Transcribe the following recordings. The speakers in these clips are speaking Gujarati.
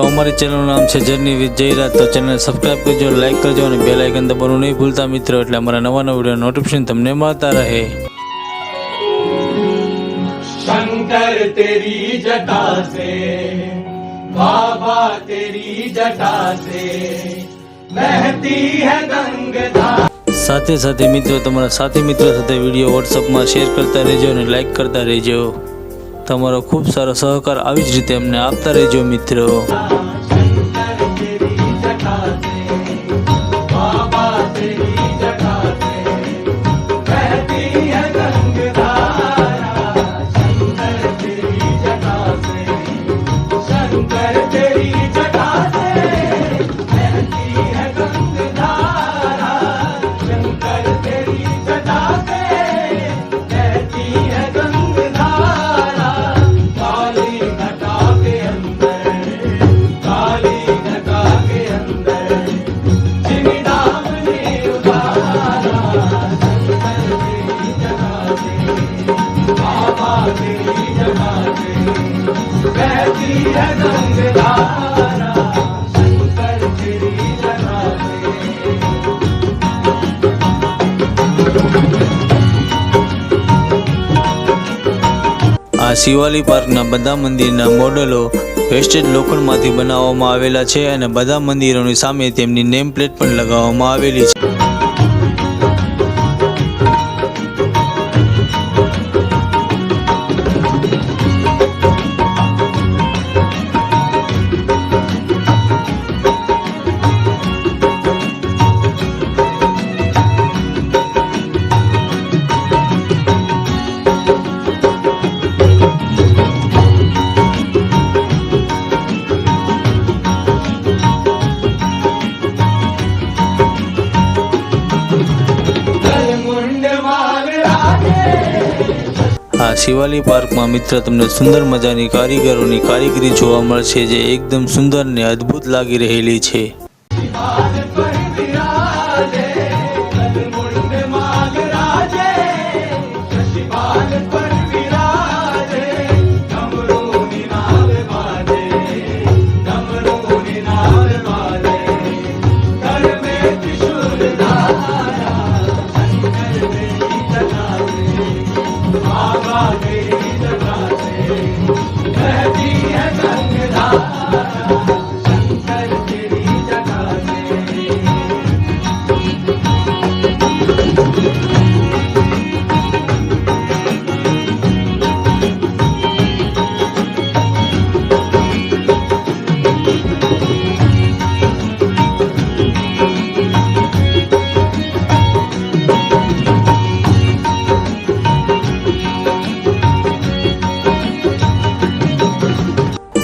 અમારી ચેનલનું નામ છે જર્ની વિથ જયરાજ તો ચેનલ સબસ્ક્રાઈબ કરજો લાઈક કરજો અને બે લાઇકન દબાવવાનું નહીં ભૂલતા મિત્રો એટલે અમારા નવા નવા વિડીયો નોટિફિકેશન તમને મળતા રહે શંકર તેરી જટા સે બાબા તેરી જટા સે મહેતી હે ગંગા સાથે સાથે મિત્રો તમારા સાથી મિત્રો સાથે વિડીયો વોટ્સઅપમાં શેર કરતા રહેજો અને લાઈક કરતા રહેજો तमो खूब सारा सहकार आज रीते आपता रहो मित्रों શિવાલી પાર્કના બધા મંદિરના મોડેલો વેસ્ટેડ લોખંડમાંથી બનાવવામાં આવેલા છે અને બધા મંદિરોની સામે તેમની નેમ પ્લેટ પણ લગાવવામાં આવેલી છે. આ શિવાલી પાર્કમાં મિત્ર તમને સુંદર મજાની કારીગરોની કારીગરી જોવા મળશે જે એકદમ સુંદર ને અદ્ભુત લાગી રહેલી છે.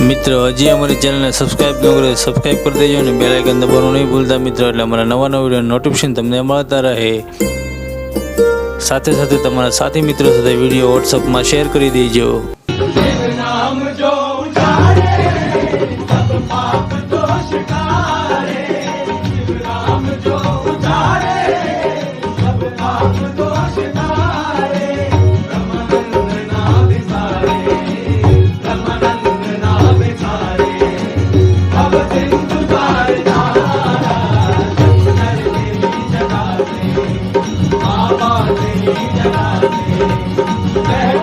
મિત્રો, હજી અમારી ચેનલને સબસ્ક્રાઇબ ન કરો સબસ્ક્રાઇબ કરી દેજો અને બેલ આઇકન દબાવવાનું નહીં ભૂલતા મિત્રો, એટલે અમારા નવા નવા વીડિયો નોટિફિકેશન તમને મળતા રહે. સાથે સાથે તમારા સાથી મિત્રો સાથે વીડિયો વોટ્સઅપમાં શેર કરી દેજો. નામ જો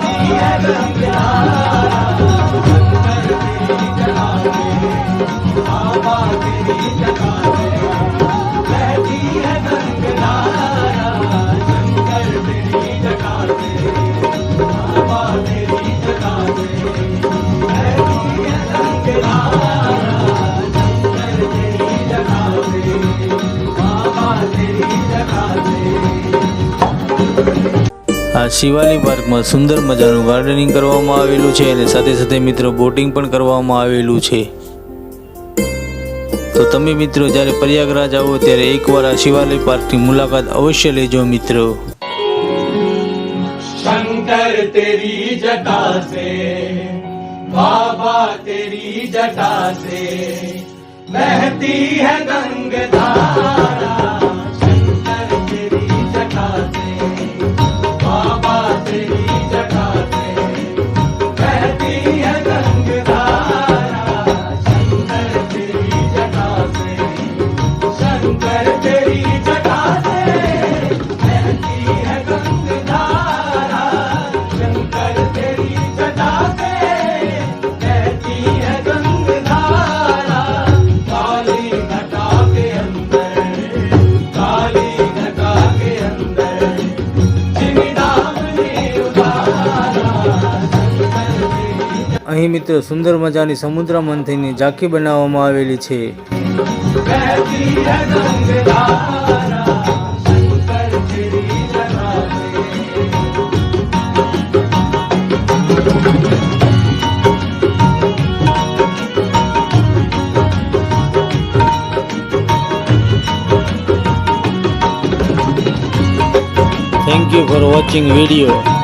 diye rüzgar આ શિવાલી પાર્કમાં સુંદર મજાનું ગાર્ડનિંગ કરવામાં આવેલું છે અને સાથે સાથે મિત્રો બોટિંગ પણ કરવામાં આવેલું છે. તો તમે મિત્રો જ્યારે પ્રયાગરાજ આવો ત્યારે એકવાર આ શિવાલય પાર્કની મુલાકાત અવશ્ય લેજો મિત્રો. શંકર તેરી જટા સે બાબા તેરી જટા સે બહેતી હે ગંગા ધારા અહીં મિત્રો સુંદર મજાની સમુદ્ર મંથનની ઝાંખી બનાવવામાં આવેલી છે. Thank you for watching video